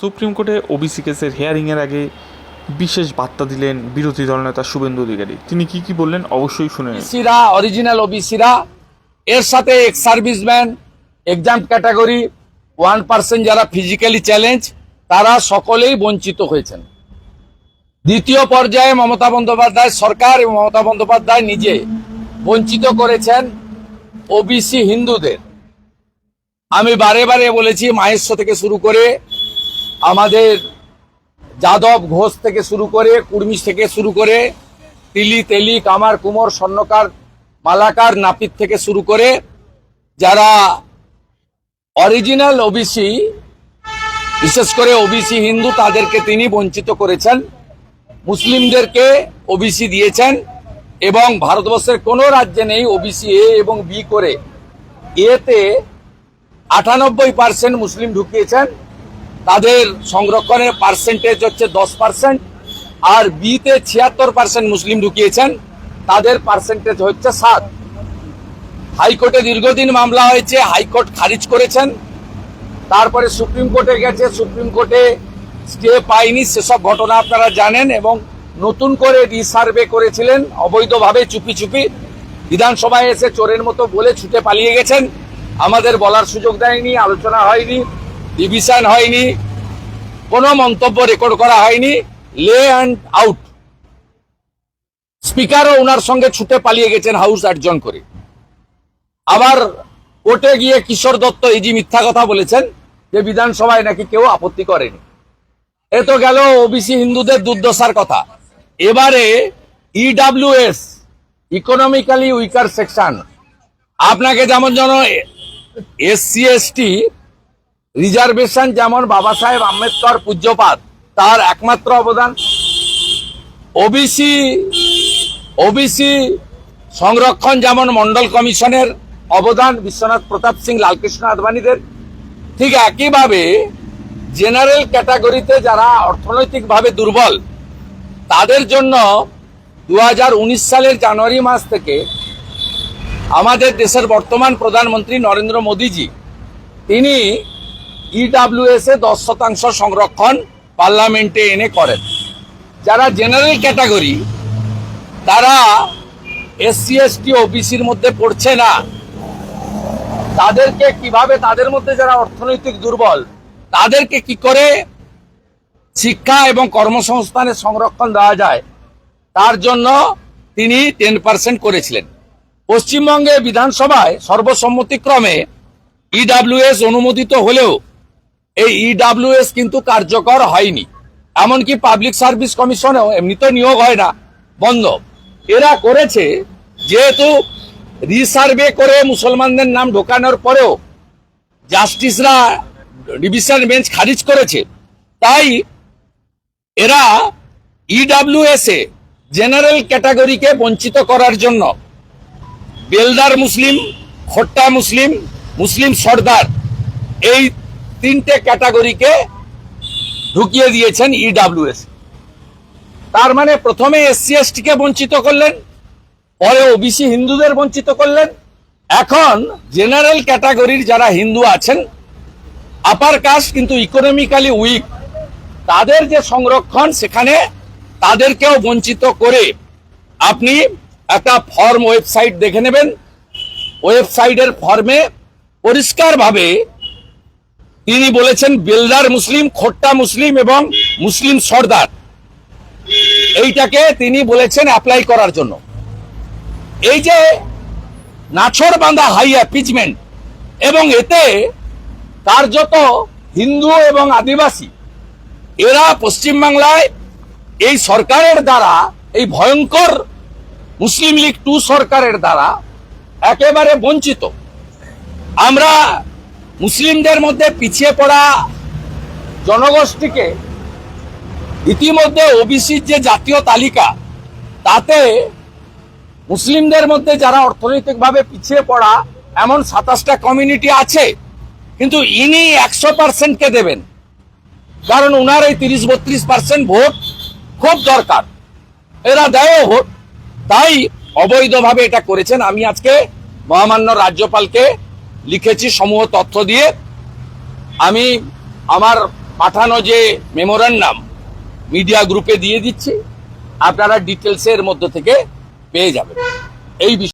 Supreme কোর্টে OBC কেসের হিয়ারিংয়ের আগে বিশেষ বার্তা দিলেন বিরোধী দলনেতা শুভেন্দু অধিকারী। তিনি কি কি বললেন অবশ্যই শুনে সিরা অরিজিনাল ওবিসিরা এর সাথে ex serviceman exam category one percent যারা ফিজিক্যালি চ্যালেঞ্জ তারা সকলেই বঞ্চিত হয়েছেন। দ্বিতীয় পর্যায়ে মমতা বন্দ্যোপাধ্যায় সরকার এবং মমতা বন্দ্যোপাধ্যায় নিজে বঞ্চিত করেছেন ওবিসি হিন্দুদের। আমি বারে বারে বলেছি মাহেশ্ব থেকে শুরু করে যাদব ঘোষ থেকে শুরু করে কুর্মিশ থেকে শুরু করে তিলি তেলি, কামার কুমোর, স্বর্ণকার, মালাকার, নাপিত থেকে শুরু করে যারা অরিজিনাল ওবিসি, বিশেষ করে ওবিসি হিন্দু, তাদেরকে তিনি বঞ্চিত করেছেন, মুসলিমদেরকে ওবিসি দিয়েছেন এবং ভারতবর্ষের কোনো রাজ্যে নেই ওবিসি এ এবং বি করে। এতে আটানব্বই পার্সেন্ট মুসলিম ঢুকিয়েছেন। তাদের সংরক্ষণের পার্সেন্টেজ হচ্ছে দশ পার্সেন্ট আর বিতে ছিয়াত্তর পার্সেন্ট মুসলিম ঢুকিয়েছেন, তাদের পার্সেন্টেজ হচ্ছে সাত। হাইকোর্টে দীর্ঘদিন মামলা হয়েছে, হাইকোর্ট খারিজ করেছেন। তারপরে সুপ্রিম কোর্টে গেছে, সুপ্রিম কোর্টে স্টে পায়নি, সেসব ঘটনা আপনারা জানেন এবং নতুন করে রিসার্ভে করেছিলেন, অবৈধভাবে চুপি চুপি। বিধানসভায় এসে চোরের মতো বলে ছুটে পালিয়ে গেছেন। আমাদের বলার সুযোগ দেয়নি, আলোচনা হয়নি। ডিভিশন হয়নি, কোনো মন্তব্য রেকর্ড করা হয়নি লে অ্যান্ড আউট স্পিকারও ওনার সঙ্গে ছুটে পালিয়ে গেছেন হাউস অর্জন করে। আবার কোর্টে গিয়ে কিশোর দত্ত এই যে মিথ্যা কথা বলেছেন, যে বিধানসভায় নাকি কেউ আপত্তি করেনি। এ তো গেল ওবিসি হিন্দুদের দুর্দশার কথা। এবারে ইডাব্লিউএস ইকোনমিক্যালি উইকার সেকশন আপনাকে যেমন যেন এসসি এসটি রিজার্ভেশন যেমন বাবা সাহেব আম্বেদকর পূজ্যপাত তার একমাত্র অবদান। ওবিসি ওবিসি সংরক্ষণ যেমন মন্ডল কমিশনের অবদান বিশ্বনাথ প্রতাপ সিং, লালকৃষ্ণ আদবানীদের। ঠিক একইভাবে জেনারেল ক্যাটাগরিতে যারা অর্থনৈতিকভাবে দুর্বল, তাদের জন্য দু হাজার উনিশ সালের জানুয়ারি মাস থেকে আমাদের দেশের বর্তমান প্রধানমন্ত্রী নরেন্দ্র মোদীজি, তিনি ইডাব্লিউএস এ দশ শতাংশ সংরক্ষণ পার্লামেন্টে এনে করেন। যারা জেনারেল ক্যাটাগরি, তারা এসসি, এসটি, ওবিসির মধ্যে পড়ছে না। তাদেরকে কীভাবে, তাদের মধ্যে যারা অর্থনৈতিক দুর্বল, তাদেরকে কি করে শিক্ষা এবং কর্মসংস্থানের সংরক্ষণ দেওয়া যায়, তার জন্য তিনি টেন পার্সেন্ট করেছিলেন। পশ্চিমবঙ্গে বিধানসভায় সর্বসম্মতিক্রমে ইডাব্লিউএস অনুমোদিত হলেও এই ইডাব্লিউএস কিন্তু কার্যকর হয়নি। এমনকি পাবলিক সার্ভিস কমিশনেও এমনিতে নিয়োগ হয় না। বন্ধ। এরা করেছে যেহেতু রিসার্ভে করে মুসলমানদের নাম ঢোকানোর পরেও জাস্টিসরা ডিভিশন বেঞ্চ খারিজ করেছে। তাই এরা ইডাব্লিউএস এ জেনারেল ক্যাটাগরিকে বঞ্চিত করার জন্য বেলদার মুসলিম, খোট্টা মুসলিম মুসলিম সর্দার এই তিনটে ক্যাটাগরিকে ঢুকিয়ে দিয়েছেন ইডাব্লিউএস তার মানে প্রথমে এসসি এসটিকে বঞ্চিত করলেন, পরে ওবিসি হিন্দুদের বঞ্চিত করলেন। এখন জেনারেল ক্যাটাগরির যারা হিন্দু আছেন আপার কাস্ট কিন্তু ইকোনমিক্যালি উইক তাদের যে সংরক্ষণ সেখানে তাদেরকেও বঞ্চিত করে আপনি একটা ফর্ম ওয়েবসাইট দেখে নেবেন। ওয়েবসাইটের ফর্মে পরিষ্কারভাবে তিনি বলেছেন, বেলদার মুসলিম, খোট্টা মুসলিম এবং মুসলিম সর্দার। এইটাকে তিনি বলেছেন অ্যাপ্লাই করার জন্য। এই যে নাছর বাঁধা হাই অ্যাপিচমেন্ট এবং এতে কার্যত হিন্দু এবং আদিবাসী, এরা পশ্চিমবাংলায় এই সরকারের দ্বারা, এই ভয়ঙ্কর মুসলিম লীগ টু সরকারের দ্বারা একেবারে বঞ্চিত। আমরা মুসলিমদের মধ্যে পিছিয়ে পড়া জনগোষ্ঠীকে ইতিমধ্যে ওবিসির যে জাতীয় তালিকা, তাতে মুসলিমদের মধ্যে যারা অর্থনৈতিকভাবে পিছিয়ে পড়া, এমন সাতাশটা কমিউনিটি আছে, কিন্তু ইনি একশো পার্সেন্টকে দেবেন। কারণ ওনার এই তিরিশ বত্রিশ পার্সেন্ট ভোট খুব দরকার। এরা দেয় ভোট, তাই অবৈধভাবে এটা করেছেন। আমি আজকে মহামান্য রাজ্যপালকে লিখেছি সমূহ তথ্য দিয়ে। আমি আমার পাঠানো যে মেমোরান্ডাম মিডিয়া গ্রুপে দিয়ে দিচ্ছি, আপনারা ডিটেলসের মধ্যে থেকে পেয়ে যাবেন। এই বিষয়ে